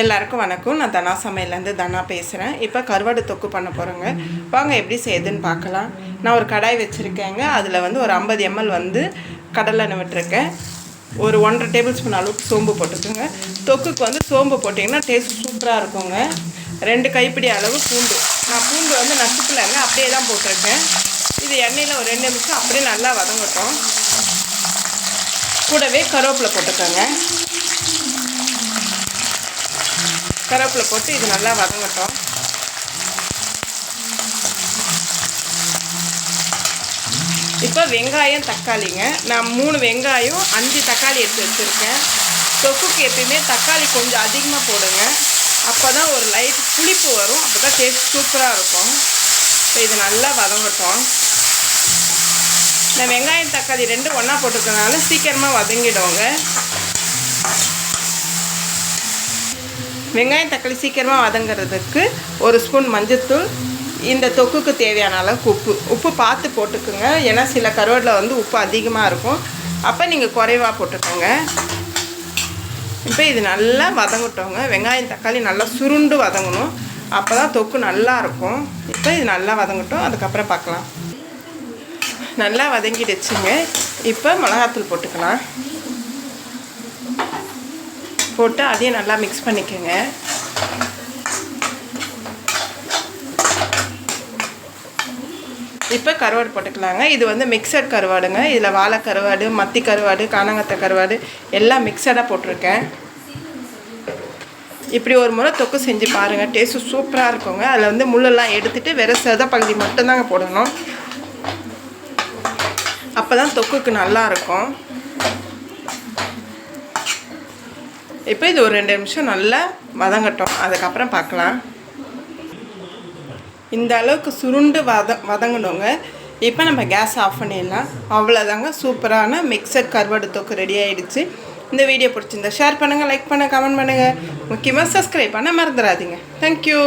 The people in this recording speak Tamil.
எல்லாருக்கும் வணக்கம். நான் தனா சமையல்லேருந்து தனா பேசுகிறேன். இப்போ கருவாடு தொக்கு பண்ண போகிறேங்க. வாங்க எப்படி செய்யுதுன்னு பார்க்கலாம். நான் ஒரு கடாய் வச்சுருக்கேங்க. அதில் வந்து ஒரு ஐம்பது எம்எல் வந்து கடலை எண்ணெய் விட்டுருக்கேன் ஒரு ஒன்றரை டேபிள் ஸ்பூன் அளவுக்கு சோம்பு போட்டுக்கோங்க. தொக்குக்கு வந்து சோம்பு போட்டிங்கன்னா டேஸ்ட் சூப்பராக இருக்குங்க. ரெண்டு கைப்பிடி அளவு பூண்டு. நான் பூண்டு வந்து நசுக்கலைங்க. அப்படியே தான் போட்டிருக்கேன். இது எண்ணெயில் ஒரு ரெண்டு நிமிஷம் அப்படியே நல்லா வதங்கட்டும். கூடவே கருவேப்பிலை போட்டுக்கோங்க. கருவேப்பிலை போட்டு இது நல்லா வதங்கட்டும். இப்போ வெங்காயம் தக்காளிங்க. நான் மூணு வெங்காயம் அஞ்சு தக்காளி எடுத்து வச்சுருக்கேன். தொக்குக்கு எப்பயுமே தக்காளி கொஞ்சம் அதிகமாக போடுங்க. அப்போ தான் ஒரு லைட் புளிப்பு வரும். அப்போ தான் டேஸ்ட் சூப்பராக இருக்கும். இப்போ இது நல்லா வதங்கட்டும். இந்த வெங்காயம் தக்காளி ரெண்டும் ஒன்றா போட்டுருக்கனால சீக்கிரமாக வதங்கிடுவோங்க. வெங்காயம் தக்காளி சீக்கிரமாக வதங்கிறதுக்கு ஒரு ஸ்பூன் மஞ்சத்தூள். இந்த தொக்குக்கு தேவையான அளவுக்கு உப்பு. உப்பு பார்த்து போட்டுக்குங்க. ஏன்னா சில கருவேட்டில் வந்து உப்பு அதிகமாக இருக்கும். அப்போ நீங்கள் குறைவாக போட்டுக்கோங்க. இப்போ இது நல்லா வதங்கட்டோங்க. வெங்காயம் தக்காளி நல்லா சுருண்டு வதங்கணும். அப்போ தான் தொக்கு நல்லா இருக்கும். இப்போ இது நல்லா வதங்கட்டும். அதுக்கப்புறம் பார்க்கலாம். நல்லா வதங்கிடுச்சுங்க. இப்போ மிளகாத்தூள் போட்டுக்கலாம். போட்டு அதையும் நல்லா மிக்ஸ் பண்ணிக்கோங்க. இப்போ கருவாடு போட்டுக்கலாங்க. இது வந்து மிக்சட் கருவாடுங்க. இதில் வாழை கருவாடு மத்தி கருவாடு காணாங்கத்த கருவாடு எல்லாம் மிக்சடாக போட்டிருக்கேன். இப்படி ஒரு முறை தொக்கு செஞ்சு பாருங்கள் டேஸ்ட்டு சூப்பராக இருக்குங்க. அதில் வந்து முள்ளெல்லாம் எடுத்துகிட்டு வெற சத பகுதி மட்டும்தாங்க போடணும். அப்போ தான் தொக்குக்கு நல்லாயிருக்கும் இருக்கும் இப்போ இது ஒரு ரெண்டு நிமிஷம் நல்லா வதங்கட்டும். அதுக்கப்புறம் பார்க்கலாம். இந்த அளவுக்கு சுருண்டு வத வதங்கணுங்க. இப்போ நம்ம கேஸ் ஆஃப் பண்ணிடலாம். அவ்வளோதாங்க சூப்பரான மிக்சர் கருவாடு தொக்கு ரெடி ஆகிடுச்சு இந்த வீடியோ பிடிச்சிருந்தா ஷேர் பண்ணுங்கள் லைக் பண்ணுங்கள் கமெண்ட் பண்ணுங்கள் முக்கியமாக சப்ஸ்கிரைப் பண்ண மறந்துடாதீங்க. தேங்க்யூ